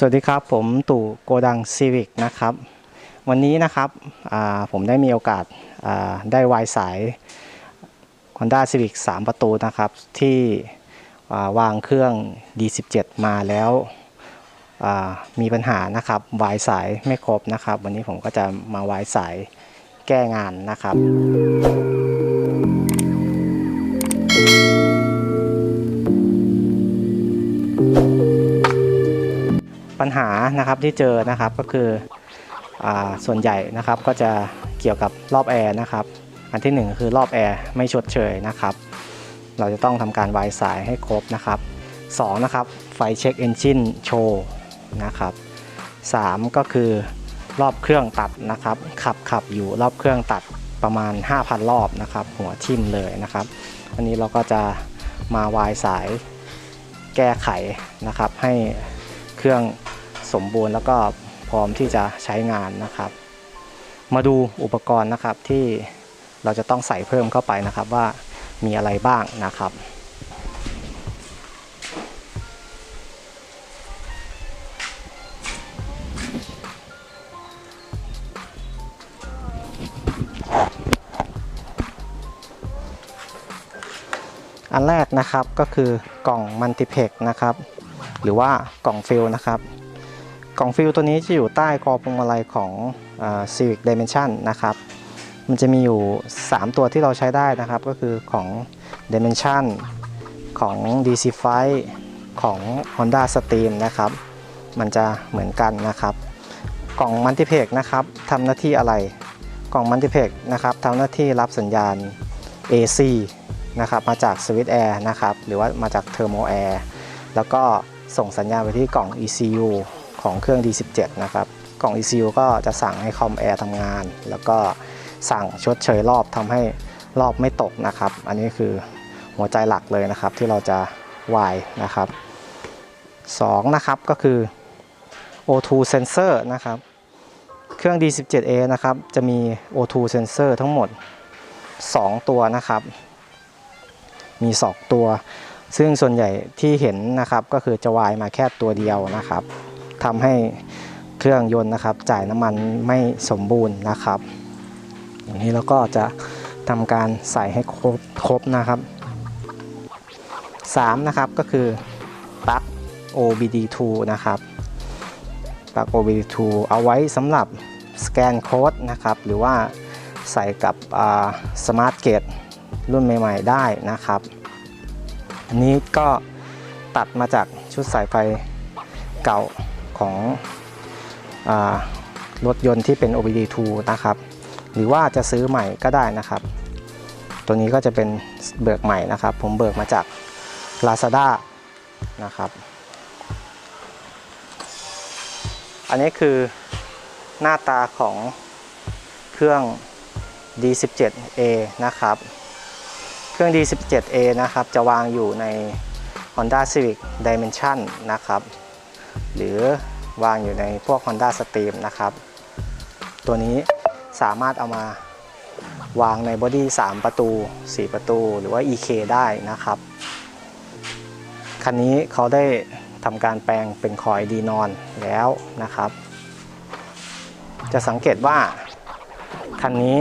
สวัสดีครับ ผมตู่โกดังซีวิกนะครับ วันนี้นะครับผมได้มีโอกาสได้วายสาย Honda Civic 3 ประตูนะครับ ที่วางเครื่อง D17 มาแล้วมีปัญหานะครับวายสายไม่ครบนะครับ วันนี้ผมก็จะมาวายสายแก้งานนะครับ ญหานะครับที่เจอนะครับก็คืออส่วนใหญ่นะครับก็จะเกี่ยวกับรอบแอร์นะครับอันที่หนึ่งคือรอบแอร์ไม่ชดเชยนะครับ เราจะต้องทำการวายสายให้ครบนะครับสองนะครับไฟเช็คเอนจินโชว์นะครับสามก็คือรอบเครื่องตัดนะครับ ขับขับอยู่รอบเครื่องตัดประมาณ 5,000 รอบนะครับ หัวทิ่มเลยนะครับ อันนี้เราก็จะมาวายสายแก้ไขนะครับ ให้เครื่อง สมบูรณ์แล้วก็พร้อมที่จะใช้งานนะครับ มาดูอุปกรณ์นะครับที่เราจะต้องใส่เพิ่มเข้าไปนะครับว่ามีอะไรบ้างนะครับ อันแรกนะครับก็คือกล่องมัลติเพกนะครับ หรือว่ากล่องฟิลนะครับ กล่องฟิลตัวนี้จะอยู่ใต้กอพวงมาลัยของอ Civic Dimension นะครับ มันจะมีอยู่ 3 ตัวที่เราใช้ได้นะครับ ก็คือของ Dimension ของ DC f i ของ Honda Stream นะครับ มันจะเหมือนกันนะครับ กล่องมัลติเพกนะครับทำหน้าที่อะไร กล่องมัลติเพกนะครับทำหน้าที่รับสัญญาณ AC นะครับมาจาก Switch Air นะครับ หรือว่ามาจาก Thermo Air แล้วก็ส่งสัญญาณไปที่กล่อง ECU ของเครื่อง D17 นะครับ กล่อง ECU ก็จะสั่งให้คอมแอร์ทำงาน แล้วก็สั่งชดเชยรอบทำให้รอบไม่ตกนะครับ อันนี้คือหัวใจหลักเลยนะครับที่เราจะวายนะครับ2นะครับก็คือ O2 sensor นะครับเครื่อง D17A นะครับจะมี O2 sensor ทั้งหมด 2 ตัวนะครับ มี 2 ตัว ซึ่งส่วนใหญ่ที่เห็นนะครับก็คือจะวายมาแค่ตัวเดียวนะครับ ทำให้เครื่องยนต์นะครับ จ่ายน้ำมันไม่สมบูรณ์นะครับอย่างนี้เราก็จะทำการใส่ให้ครบครบนะครับ3นะครับก็คือปลั๊ก OBD2 นะครับปลั๊ก OBD2 เอาไว้สำหรับสแกนโค้ดนะครับ หรือว่าใส่กับสมาร์ทเกตรุ่นใหม่ ๆ ได้นะครับ อันนี้ก็ตัดมาจากชุดสายไฟเก่า ของอรถยนต์ที่เป็น OBD2 นะครับ หรือว่าจะซื้อใหม่ก็ได้นะครับ ตัวนี้ก็จะเป็นเบิกใหม่นะครับ ผมเบิกมาจาก Lazada นะครับ อันนี้คือหน้าตาของเครื่อง D17A นะครับ เครื่อง D17A นะครับ จะวางอยู่ใน Honda Civic Dimension นะครับ หรือวางอยู่ในพวก Honda Stream นะครับ ตัวนี้สามารถเอามาวางในบอดี้3ประตู 4 ประตู หรือว่า EK ได้นะครับ คันนี้เขาได้ทำการแปลงเป็นคอยดีนอนแล้วนะครับ จะสังเกตว่า คันนี้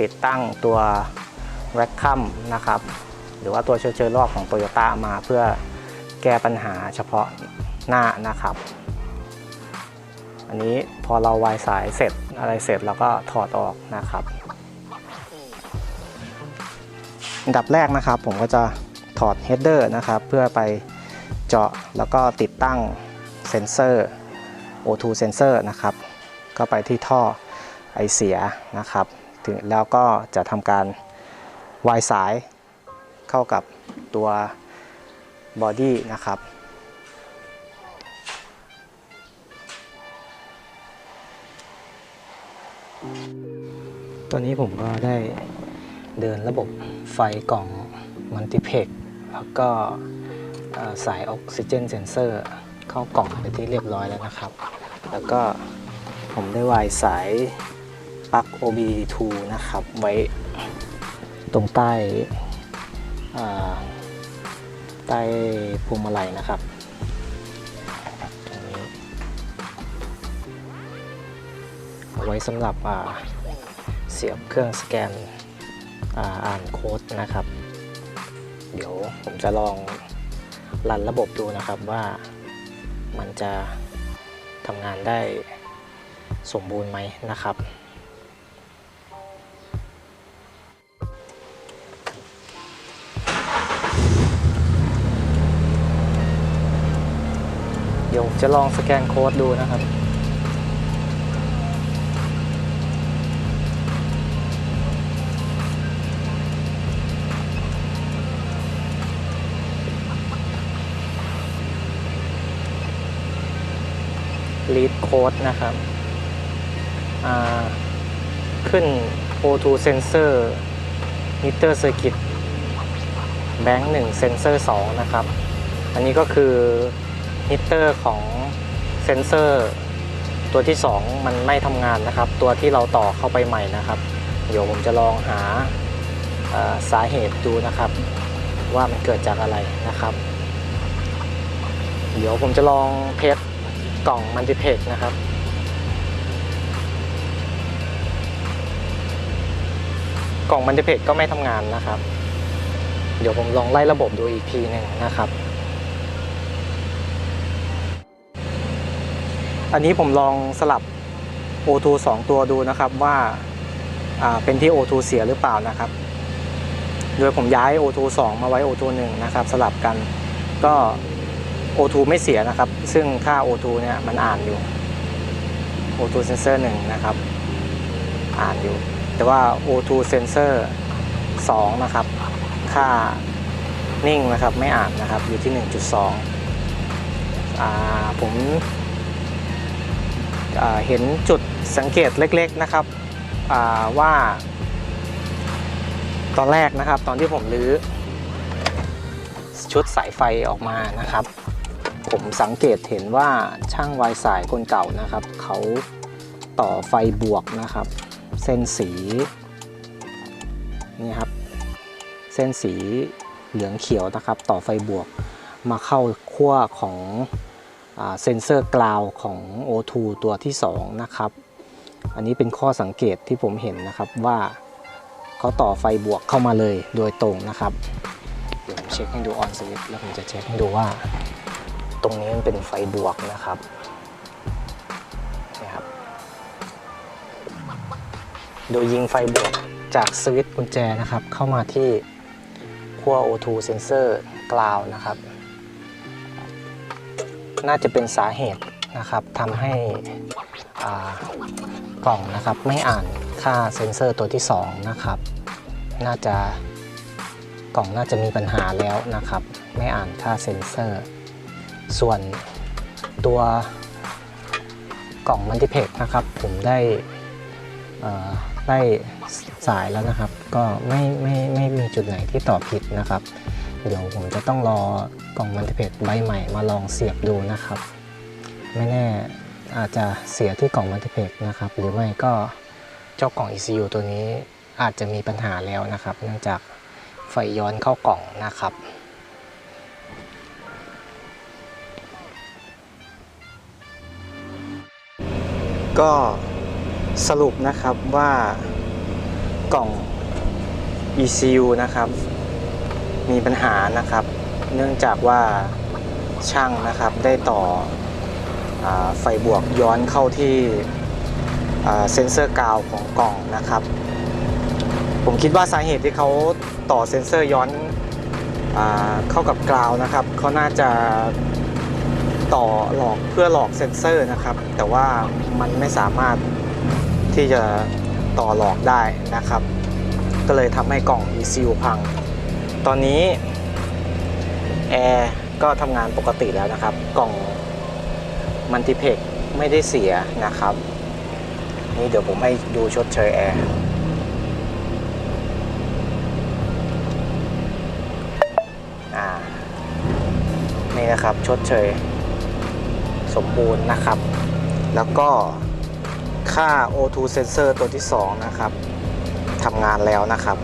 ติดตั้งตัวแร็คคัมนะครับ หรือว่าตัวเชื้อเชื้อรอบของ t o y ยต้ามาเพื่อ ก้ปัญหาเฉพาะหน้านะครับ อันนี้พอเราวายสายเสร็จอะไรเสร็จเราก็ถอดออกนะครับ อันดับแรกนะครับผมก็จะถอดเฮดเดอร์นะครับ เพื่อไปเจาะแล้วก็ติดตั้งเซนเซอร์ O2 เซนเซอร์นะครับ ก็ไปที่ท่อไอเสียนะครับถึงแล้วก็จะทำการวายสายเข้ากับตัว บอดี้นะครับตัวนี้ผมก็ได้เดินระบบไฟกล่องมัลติเพกแล้วก็สายออกซิเจนเซนเซอร์เข้ากล่องไปที่เรียบร้อยแล้วนะครับ แล้วก็ผมได้วายสายปลั๊ก OBD2 นะครับ ไว้ตรงใต้ ใต้พวงมาลัยนะครับตรงนี้เอาไว้สำหรับเสียบเครื่องสแกนอ่านโค้ดนะครับ เดี๋ยวผมจะลองรันระบบดูนะครับว่ามันจะทำงานได้สมบูรณ์ไหมนะครับ จะลองสแกนโค้ดดูนะครับ lead code นะครับอ่าขึ้น O2 sensor meter circuit bank 1 sensor 2 นะครับ อันนี้ก็คือ มิเตอร์ของเซนเซอร์ตัวที่ 2 มันไม่ทำงานนะครับ ตัวที่เราต่อเข้าไปใหม่นะครับ เดี๋ยวผมจะลองหาสาเหตุดูนะครับ ว่ามันเกิดจากอะไรนะครับ เดี๋ยวผมจะลองเทสกล่องมัลติเพกนะครับกล่องมัลติเพกก็ไม่ทำงานนะครับ เดี๋ยวผมลองไล่ระบบดูอีกทีหนึ่งนะครับ อันนี้ผมลองสลับ O2 2 ตัวดูนะครับว่าาเป็นที่ O2 เสียหรือเปล่านะครับ โดยผมย้าย O2 2 มาไว้ O2 1 นะครับ สลับกันก็ O2 ไม่เสียนะครับ ซึ่งค่า O2 เนี่ยมันอ่านอยู่ O2 sensor 1 นะครับ อ่านอยู่ แต่ว่า O2 sensor 2 นะครับ ค่านิ่งนะครับไม่อ่านนะครับอยู่ที่ 1.2 อ่าผมอ่า เห็นจุดสังเกตเล็กๆนะครับว่า ตอนแรกนะครับ ตอนที่ผมรื้อชุดสายไฟออกมานะครับ ผมสังเกตเห็นว่าช่างวายสายคนเก่านะครับ เขาต่อไฟบวกนะครับ เส้นสีนี่ครับเส้นสีเหลืองเขียวนะครับ ต่อไฟบวกมาเข้าขั้วของ เซนเซอร์กราวของ O2 ตัวที่ 2 นะครับ อันนี้เป็นข้อสังเกตที่ผมเห็นนะครับว่าเขาต่อไฟบวกเข้ามาเลยโดยตรงนะครับ เดี๋ยวผมเช็คให้ดูออนสวิตแล้วผมจะเช็คให้ดูว่า ตรงนี้มันเป็นไฟบวกนะครับนี่ครับ โดยยิงไฟบวกจากสวิตช์กุญแจนะครับ เข้ามาที่ขั้ว O2 เซนเซอร์กราวนะครับ น่าจะเป็นสาเหตุนะครับทำให้กล่องนะครับไม่อ่านค่าเซ็นเซอร์ตัวที่ 2 นะครับ น่าจะกล่องน่าจะมีปัญหาแล้วนะครับ ไม่อ่านค่าเซ็นเซอร์ ส่วนตัวกล่องมัลติเพกนะครับ ผมได้ได้สายแล้วนะครับ ก็ไม่ไม่ไม่มีจุดไหนที่ตอบผิดนะครับ เดี๋ยวผมจะต้องรอกล่องมัลติเพกใบใหม่มาลองเสียบดูนะครับ ไม่แน่อาจจะเสียที่กล่องมัลติเพกนะครับ หรือไม่ก็เจ้ากล่อง ECU ตัวนี้อาจจะมีปัญหาแล้วนะครับ เนื่องจากไฟย้อนเข้ากล่องนะครับก็สรุปนะครับว่ากล่อง ECU นะครับ มีปัญหานะครับ เนื่องจากว่าช่างนะครับได้ต่ออไฟบวกย้อนเข้าที่เซ็นเซอร์กาวของกล่องนะครับ ผมคิดว่าสาเหตุที่เขาต่อเซ็นเซอร์ย้อนอเข้ากับกาวนะครับเขาน่าจะต่อหลอกเพื่อหลอกเซ็นเซอร์นะครับ แต่ว่ามันไม่สามารถที่จะต่อหลอกได้นะครับ ก็เลยทำให้กล่อง ECU พัง ตอนนี้แอร์ก็ทำงานปกติแล้วนะครับ กล่องมัลติเพกไม่ได้เสียนะครับ นี่เดี๋ยวผมให้ดูชดเชยแอร์นี่นะครับชดเชยสมบูรณ์นะครับ แล้วก็ค่า O2 sensor ตัวที่ 2 นะครับทำงานแล้วนะครับ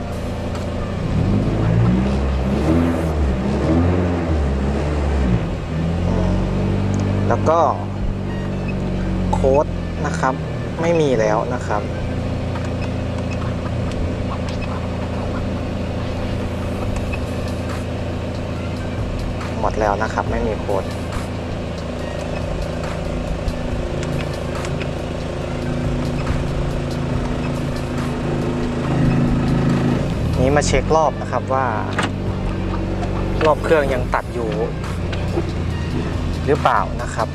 แล้วก็โค้ดนะครับ ไม่มีแล้วนะครับ หมดแล้วนะครับ ไม่มีโค้ดนี้มาเช็ครอบนะครับว่า รอบเครื่องยังตัดอยู่ หรือเปล่านะครับ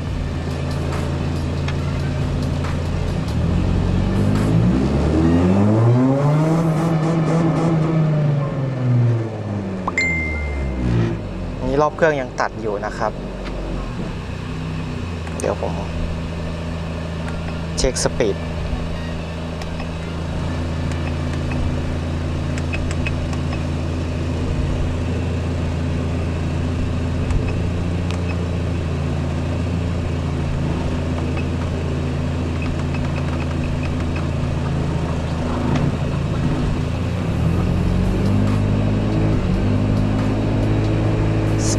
นี้รอบเครื่องยังตัดอยู่นะครับ เดี๋ยวผม เช็คสปีด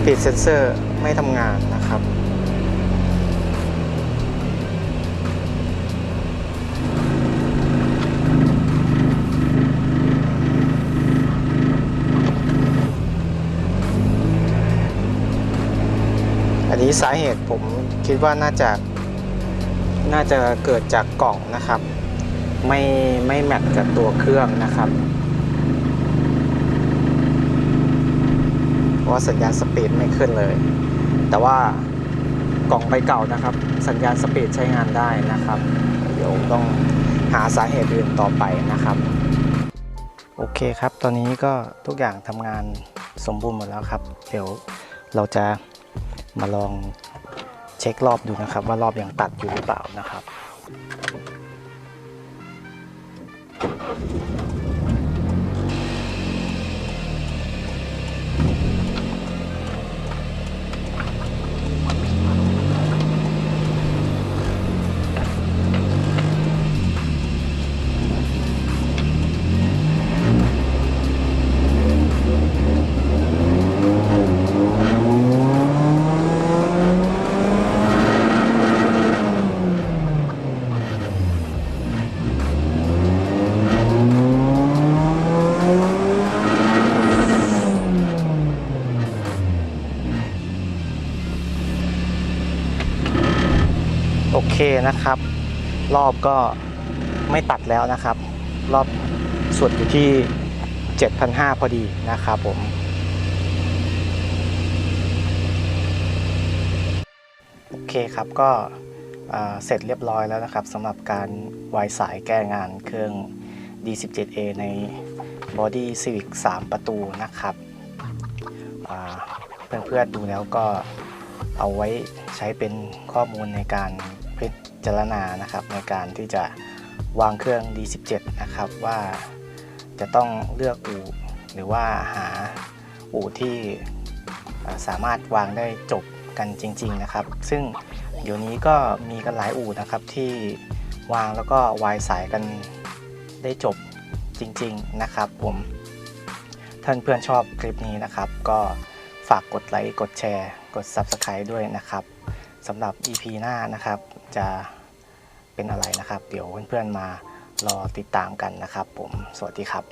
Speed Sensor ไม่ทำงานนะครับ อันนี้สาเหตุผมคิดว่าน่าจะน่าจะเกิดจากกล่องนะครับ ไม่ไม่แมทกับตัวเครื่องนะครับ เพราะ ว่าสัญญาณสปีดไม่ขึ้นเลย แต่ว่ากล่องใบเก่านะครับ สัญญาณสปีดใช้งานได้นะครับ เดี๋ยวต้องหาสาเหตุอื่นต่อไปนะครับ โอเคครับ ตอนนี้ก็ทุกอย่างทำงานสมบูรณ์หมดแล้วครับ เดี๋ยวเราจะมาลองเช็ครอบดูนะครับ ว่ารอบยังตัดอยู่หรือเปล่านะครับ นะครับ รอบก็ไม่ตัดแล้วนะครับ รอบสุดอยู่ที่ 7,500 พอดีนะครับผมโอเคครับก็เสร็จเรียบร้อยแล้วนะครับสำหรับการวายสายแก้งานเครื่อง D17A ใน Body Civic 3 ประตูนะครับอ่าเพื่อนๆดูแล้วก็เอาไว้ใช้เป็นข้อมูลในการ พิจารณานะครับ ในการที่จะวางเครื่อง D17 นะครับว่าจะต้องเลือกอู่หรือว่าหาอู่ที่สามารถวางได้จบกันจริง ๆนะครับ ซึ่งเดี๋ยวนี้ก็มีกันหลายอู่นะครับที่วางแล้วก็วายสายกันได้จบจริง ๆนะครับ ผมท่านเพื่อนชอบคลิปนี้นะครับ ก็ฝากกดไลค์กดแชร์ กด Subscribe ด้วยนะครับสำหรับ EP หน้านะครับ จะเป็นอะไรนะครับ เดี๋ยวเพื่อนๆมารอติดตามกันนะครับ ผมสวัสดีครับ